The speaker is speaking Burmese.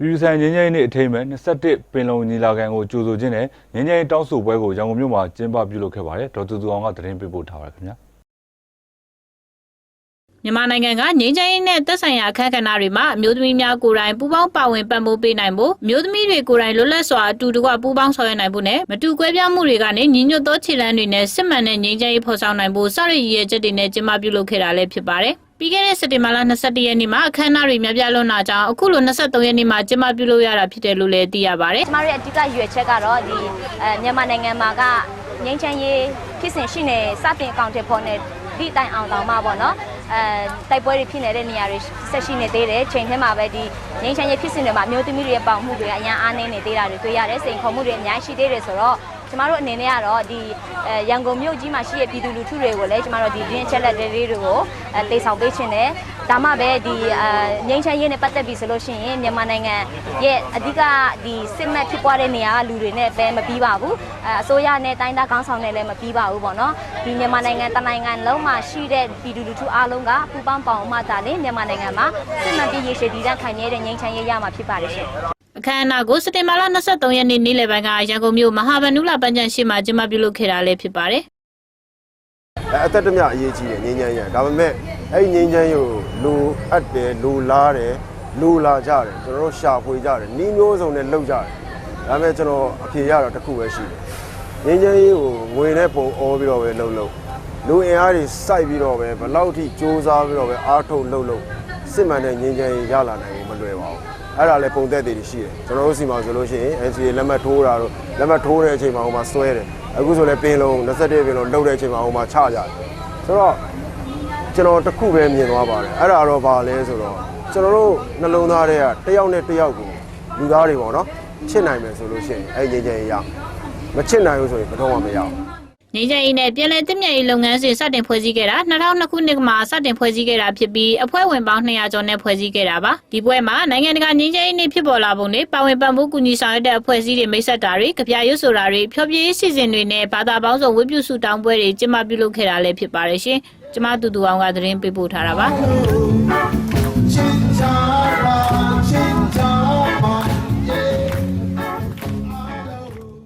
ပြည်သူဆိုင်ငင်းငယ်နေ့အထိမ်းအမှတ်21ပင်လုံညီလာခံကိုကြိုဆိုခြင်းနဲ့ငင်းငယ်တောင်းဆိုပွဲကိုရန်ကုန်မြို့မှာကျင်းပပြုလုပ်ခဲ့ပါတယ်ဒေါက်တာသူအောင်ကသတင်းပေးပို့ထားပါတယ်ခင်ဗျာမြန်မာနိုင်ငံကငြိမ်းချမ်းရေးနဲ့သက်ဆိုင်ရာအခက်အခဲတွေမှာအမျိုးသမီးများကိုယ်တိုင်ပူးပေါင်းပါဝင်ပတ်မိုးပေးနိုင်ဖို့အမျိုးသမီးတွေကိုယ်တိုင်လွတ်လပ်စွာအတူတကွပူးပေါင်းဆောင်ရွက်နိုင်ဖို့နဲ့မတူကွဲပြားမှုတွေကနေညီညွတ်သောခြေလှမ်းတွေနဲ့စစ်မှန်တဲ့ငြိမ်းချမ်းရေးဖော်ဆောင်နိုင်ဖို့စရည်ရည်ရဲ့ချက်တွေနဲ့ကျင်းပပြုလုပ်ခဲ့တာလည်းဖြစ်ပါတယ်။ ပြီးခဲ့တဲ့စက်တင်ဘာလ22ရက်နေ့မှာအခမ်းအနားတွေများပြားလွန်းလာကြောင်းအခုလို23ရက်နေ့မှာကျင်းပပြုလုပ်ရတာဖြစ်တယ်လို့လည်းသိရပါတယ်ကျမတို့ရဲ့အဓိကရွယ်ချက်ကတော့ဒီအဲမြန်မာနိုင်ငံမှာကငြိမ်းချမ်းရေးဖြစ်စဉ်ရှိနေစတင်အကောင့်တွေပေါ်နေဒီတိုင်အောင်တောင်မှပေါ့နော်အဲတိုက်ပွဲတွေဖြစ်နေတဲ့နေရာတွေဆက်ရှိနေသေးတယ်ချိန်ထဲမှာပဲဒီငြိမ်းချမ်းရေးဖြစ်စဉ်တွေမှာအမျိုးသမီးတွေရဲ့ပေါင်မှုတွေကအများအားနည်းနေသေးတာတွေတွေ့ရတယ်စိန်ခေါ်မှုတွေအများရှိသေးတယ်ဆိုတော့ ကျမတို့အနေနဲ့ကတော့ဒီအဲရန်ကုန်မြို့ကြီးမှာရှိတဲ့ပြည်သူလူထုတွေကိုလည်းကျမတို့ဒီရင်းချက်လက်တွေတွေကိုအဲတေဆောင်ပေးခြင်းတယ်ဒါမှပဲဒီအဲငြိမ်းချမ်းရေးနဲ့ပတ်သက်ပြီးဆိုလို့ရှိရင်မြန်မာနိုင်ငံရဲ့အဓိကဒီစစ်မှတ်ဖြစ်ပွားတဲ့နေရာကလူတွေနဲ့ပဲမပြီးပါဘူးအဲအစိုးရနဲ့တိုင်းသားခေါင်းဆောင်နဲ့လည်းမပြီးပါဘူးပေါ့နော်ဒီမြန်မာနိုင်ငံတနိုင်ငံလုံးမှာရှိတဲ့ပြည်သူလူထုအားလုံးကပူးပေါင်းပေါင်းမှသာလေမြန်မာနိုင်ငံမှာစစ်မှန်ပြီးရေရှည်တည်တံ့ခိုင်မြဲတဲ့ငြိမ်းချမ်းရေးရမှာဖြစ်ပါတယ်ရှင် အခမ်းအနားကိုစက်တင်ဘာလ23ရက်နေ့နေ့လယ်ပိုင်းကရန်ကုန်မြို့မဟာဗန္ဓုလပန်းချံရှိမှာကျင်းပပြုလုပ်ခဲ့တာလည်းဖြစ်ပါတယ်အဲအသက်တမျှအရေးကြီးတယ်ငြိမ်းချမ်းရေးကဒါပေမဲ့အဲ့ဒီငြိမ်းချမ်းရေးကိုလိုအပ်တယ်လိုလားတယ်လိုလာကြတယ်ကျွန်တော်တို့ရှာဖွေကြတယ်နှီးမျိုးစုံနဲ့လှုပ်ကြတယ်ဒါပေမဲ့ကျွန်တော်အဖြေရတော့တစ်ခုပဲရှိတယ်ငြိမ်းချမ်းရေးကိုငွေနဲ့ပုံအောပြီးတော့ပဲလှုပ်လှုပ်လူအင်အားတွေစိုက်ပြီးတော့ပဲဘယ်လောက်ထိစူးစမ်းပြီးတော့ပဲအားထုတ်လှုပ်လှုပ်စစ်မှန်တဲ့ငြိမ်းချမ်းရေးရလာနိုင်ဖို့မလွယ်ပါဘူး အဲ့ဒါလည်းပုံသက်တွေရှိတယ်ကျွန်တော်တို့စီမှာဆိုလို့ရှိရင် NCA လက်မှတ်ထိုးတာတော့လက်မှတ်ထိုးတဲ့အချိန်မှာဟိုမှာစွဲတယ်အခုဆိုလည်းပင်လုံး21ပင်လုံးလှုပ်တဲ့အချိန်မှာဟိုမှာချကြတယ်ဆိုတော့ကျွန်တော်တစ်ခုပဲမြင်သွားပါတယ်အဲ့ဒါတော့ဘာလဲဆိုတော့ကျွန်တော်တို့နှလုံးသားတွေကတယောက်နဲ့တယောက်ကိုလူသားတွေပေါ့နော်ချစ်နိုင်မယ်ဆိုလို့ရှိရင်အဲ့ဒီငြိမ်းချမ်းရေးရမချစ်နိုင်ဘူးဆိုရင်ဘယ်တော့မှမရဘူး ငင်းချင်ရေးနဲ့ပြည်လဲတည်မြဲရေးလုပ်ငန်းစဉ်စတင်ဖွဲ့စည်းခဲ့တာ2002ခုနှစ်မှာစတင်ဖွဲ့စည်းခဲ့တာဖြစ်ပြီးအဖွဲ့ဝင်ပေါင်း200ကျော်နဲ့ဖွဲ့စည်းခဲ့တာပါဒီပွဲမှာနိုင်ငံတကာငင်းချင်ရေးနေ့ဖြစ်ပေါ်လာပုံတွေပါဝင်ပံ့ပိုးကူညီဆောင်ရွက်တဲ့အဖွဲ့အစည်းတွေမိတ်ဆက်တာတွေကြပြရွတ်ဆိုတာတွေဖျော်ဖြေရေးစီစဉ်တွေနဲ့ဘာသာပေါင်းစုံဝိပုစုတောင်းပွဲတွေကျင်းပပြုလုပ်ခဲ့တာလည်းဖြစ်ပါတယ်ရှင်ကျမတူတူအောင်ကသတင်းပေးပို့ထားတာပါ